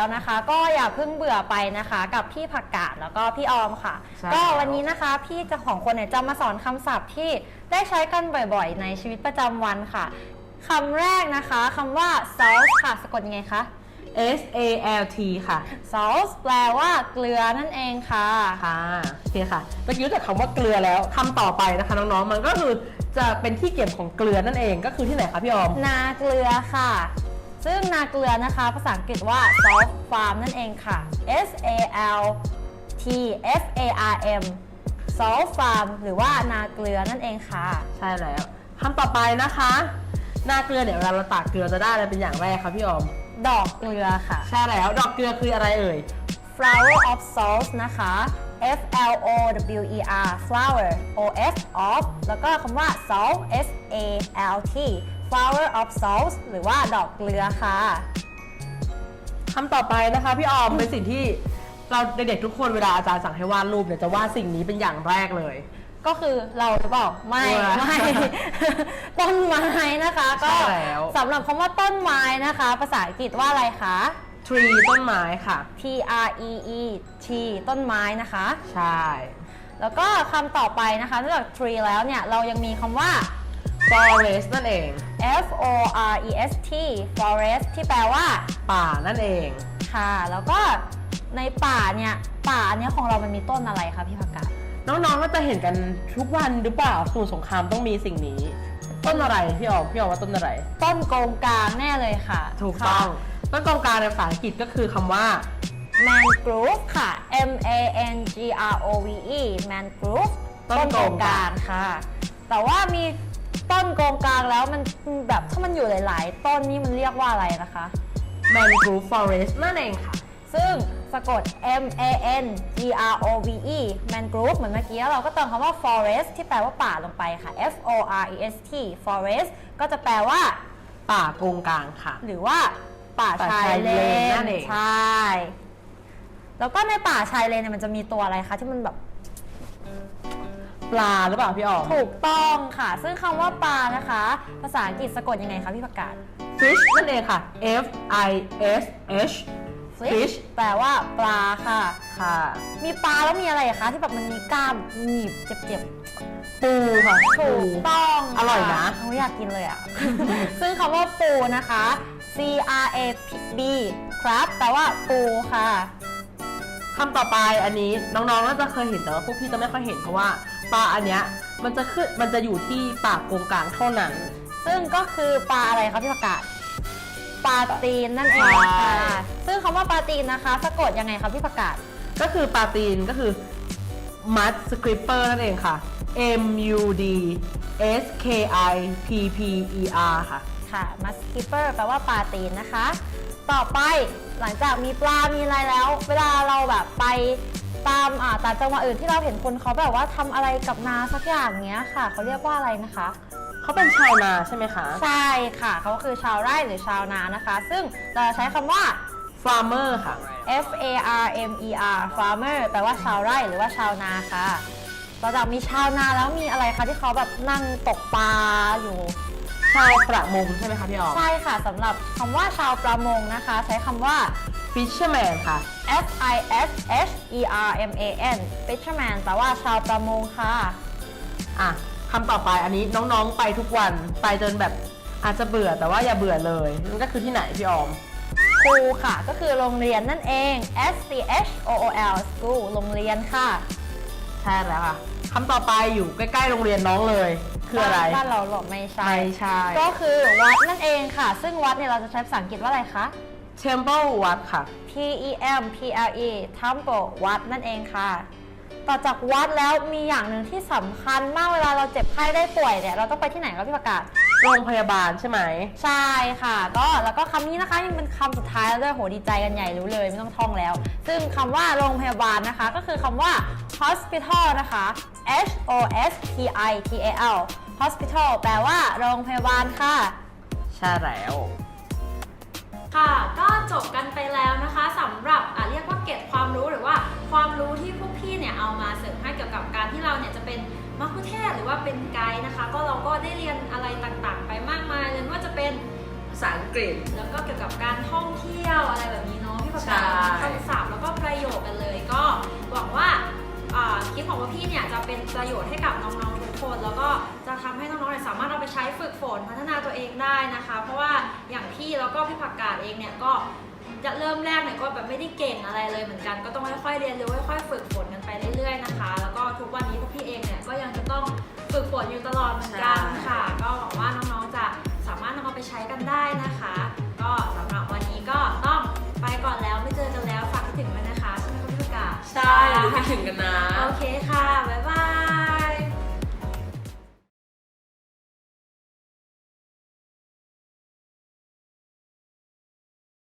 แล้วนะคะ ก็อย่าเพิ่งเบื่อไปนะคะ กับพี่ผักกาดแล้วก็พี่ออมค่ะ ใช่ก็แล้ววันนี้นะคะพี่เจะของคนเนี่ยจะมาสอนคำศัพท์ที่ได้ใช้กันบ่อยๆ ในชีวิตประจำวันค่ะคำแรกนะคะคำว่า salt ค่ะสะกดยังไงคะ S A L T ค่ะ salt แปลว่าเกลือนั่นเองค่ะ ค่ะโอเคค่ะเมื่อกี้รู้จักคำว่าเกลือแล้วคำต่อไปนะคะน้องๆ มันก็คือจะเป็นที่เก็บของเกลือนั่นเองก็คือที่ไหนคะพี่ออม นาเกลือค่ะ ซึ่งนาเกลือนะคะ ภาษาอังกฤษว่า salt farm นั่นเองค่ะ S A L T F A R M salt farm หรือว่านาเกลือนั่นเองค่ะ ใช่แล้วคำต่อไปนะคะหน้าเกลือเนี่ยเวลาเราตากเกลือจะได้อะไรเป็นอย่างแรกคะพี่ออม ดอกเกลือค่ะ ใช่แล้ว ดอกเกลือคืออะไรเอ่ย flower of salt นะคะ F L O W E R flower O F of แล้วก็คำว่า salt S A L T flower of salt หรือว่าดอกเกลือค่ะ คำต่อไปนะคะพี่ออมเป็นสิ่งที่เราเด็กๆทุกคนเวลาอาจารย์สั่งให้วาดรูปเนี่ยจะวาดสิ่งนี้เป็นอย่างแรกเลย ก็คือเราหรือเปล่าไม่ว้าไม่ ต้นไม้นะคะ ก็ใช่แล้ว สำหรับคำว่าต้นไม้นะคะ ภาษาอังกฤษว่าอะไรคะ tree ต้นไม้ค่ะ T R E E T ต้นไม้นะคะ ใช่ แล้วก็คำต่อไปนะคะนอกจาก tree แล้วเนี่ย เรายังมีคำว่า forest นั่นเอง F O R E S T forest ที่แปลว่า ป่านั่นเอง ค่ะ แล้วก็ในป่าเนี่ย ป่าเนี่ยของเรามันมีต้นอะไรคะพี่ผักกาดน้องๆก็จะเห็นกันทุกวันหรือเปล่าสมุทรสงครามต้องมีสิ่งนี้ ต้นอะไรพี่ออมพี่ออมว่าต้นอะไร ต้นโกงกลางแน่เลยค่ะถูกต้องต้นกองกลางในภาษาอังกฤษก็คือคำว่า mangrove ค่ะ M A N G R O V E mangrove ต้นโกงกลางค่ะ แต่ว่ามี ต้นโกงกลางแล้วมันแบบถ้ามันอยู่หลาย ๆ ต้นนี่มันเรียกว่าอะไรนะคะ mangrove forest นั่นเองค่ะ ซึ่งสะกด M A N G R O V E mangrove เหมือนเมื่อกี้แล้วเราก็เติมคำว่า forest ที่แปลว่าป่าลงไปค่ะ F O R E S T forest ก็จะแปลว่า ป่าโกงกลางค่ะ หรือว่า ป่าป่าชายชายเลเลนนนั่นเอง ใช่ แล้วก็ในป่าชายเลนเนี่ยมันจะมีตัวอะไรคะที่มันแบบ ปลาหรือเปล่าพี่ออม ถูกต้องค่ะ ซึ่งคำว่าปลานะคะ ภาษาอังกฤษสะกดยังไงคะพี่ประกาศ fish นั่นเองค่ะ F I S H Fish แปลว่าปลาค่ะ ค่ะ มีปลาแล้วมีอะไรคะ ที่แบบมันมีกล้ามหนีบเจ็บปูค่ะ ๆถูกต้องอร่อยนะเขาอยากกินเลยอะซึ่งคำว่าปูนะคะ C R A B ครับแปลว่าปูค่ะ คำต่อไปอันนี้น้องๆน่าจะเคยเห็นแต่ว่าพวกพี่จะไม่ค่อยเห็นเพราะว่า ปลาอันเนี้ยมันจะขึ้นมันจะอยู่ที่ปากโกงกลางเท่านั้น ซึ่งก็คือปลาอะไรคะพี่ประกาศปลาตีนนั่นเองค่ะใช่ซึ่งคำว่าปลาตีนนะคะ สะกดยังไงคะพี่ประกาศ ก็คือปลาตีนก็คือ mud scripper นั่นเองค่ะ M U D S K I P P E R ค่ะ ค่ะมัสกิปเปอร์แปลว่าปลาตีนนะคะ ต่อไปหลังจากมีปลามีอะไรแล้ว เวลาเราแบบไป ตามอ่าต่างจังหวัดอื่นที่เราเห็นคนเขาแบบว่าทำอะไรกับนาสักอย่างเนี้ยค่ะ เขาเรียกว่าอะไรนะคะ เขาเป็นชาวนาใช่ไหมคะ ใช่ค่ะ เขาก็คือชาวไร่หรือชาวนานะคะ ซึ่งเราจะใช้คำว่า farmer ค่ะ F A R M E R farmer แปลว่าชาวไร่หรือว่าชาวนาค่ะต่อจากมีชาวนาแล้วมีอะไรคะที่เขาแบบนั่งตกปลาอยู่ ชาวประมงใช่ไหมคะพี่ออม ใช่ค่ะสำหรับคำว่าชาวประมงนะคะ ใช้คำว่า fisherman ค่ะ F I S H E R M A N fisherman แปลว่าชาวประมงค่ะ อะคำต่อไปอันนี้น้องๆไปทุกวันไปจนแบบอาจจะเบื่อแต่ว่าอย่าเบื่อเลยนั่นก็คือที่ไหนพี่ออมครูค่ะ ก็คือโรงเรียนนั่นเอง S C H O O L school โรงเรียนค่ะ ใช่แล้วค่ะคำต่อไปอยู่ใกล้ๆโรงเรียนน้องเลย คืออะไรบ้านเราหรอไม่ใช่ไม่ใช่ ก็คือวัดนั่นเองค่ะ ซึ่งวัดเนี่ยเราจะใช้ภาษาอังกฤษว่าอะไรคะ temple วัดค่ะ T E M P L E temple วัดนั่นเองค่ะ ต่อจากวัดแล้วมีอย่างหนึ่งที่สำคัญมากเวลาเราเจ็บไข้ได้ป่วยเนี่ยเราต้องไปที่ไหนครับพี่ประกาศ โรงพยาบาลใช่ไหม ใช่ค่ะ ก็แล้วก็คำนี้นะคะยังเป็นคำสุดท้ายแล้วด้วยโหดีใจกันใหญ่รู้เลยไม่ต้องท่องแล้ว ซึ่งคำว่าโรงพยาบาลนะคะ ก็คือคำว่า hospital นะคะ H O S P I T A L hospital แปลว่าโรงพยาบาลค่ะ ใช่แล้ว ค่ะก็จบกันไปแล้วนะคะสำหรับอะเรียกว่าเก็บความรู้หรือว่าความรู้ที่พวกพี่เนี่ยเอามาเสริมให้เกี่ยวกับการที่เราเนี่ยจะเป็นมัคคุเทศก์หรือว่าเป็นไกด์นะคะ ก็เราก็ได้เรียนอะไรต่างๆ ไปมากมายเลยว่าจะเป็นภาษาอังกฤษ แล้วก็เกี่ยวกับการท่องเที่ยวอะไรแบบนี้เนาะพี่ประกาศใช่คำศัพท์แล้วก็ประโยคกันเลย ก็หวังว่าคลิปของพวกพี่เนี่ยจะเป็นประโยชน์ให้กับน้องๆทุกคน แล้วก็จะทำให้น้องๆสามารถเอาไปใช้ฝึกฝนพัฒนาตัวเองได้นะคะ เพราะว่าอย่างพี่แล้วก็พี่ผักกาดเองเนี่ยก็จะเริ่มแรกเนี่ยก็แบบไม่ได้เก่งอะไรเลยเหมือนกัน ก็ต้องค่อยๆเรียนรู้ค่อยๆฝึกฝนกันไปเรื่อยๆนะคะ แล้วก็ทุกวันนี้พวกพี่เองเนี่ยก็ยังจะต้องฝึกฝนอยู่ตลอดเหมือนกันใช่ค่ะ ก็หวังว่าน้องๆจะสามารถนำเอาไปใช้กันได้นะคะ ก็สำหรับวันนี้ก็ต้องไปก่อนแล้วไม่เจอกันแล้วฝากคิดถึงไว้นะคะใช่ไหมคะพี่ประกาศใช่คิดถึงกันนะ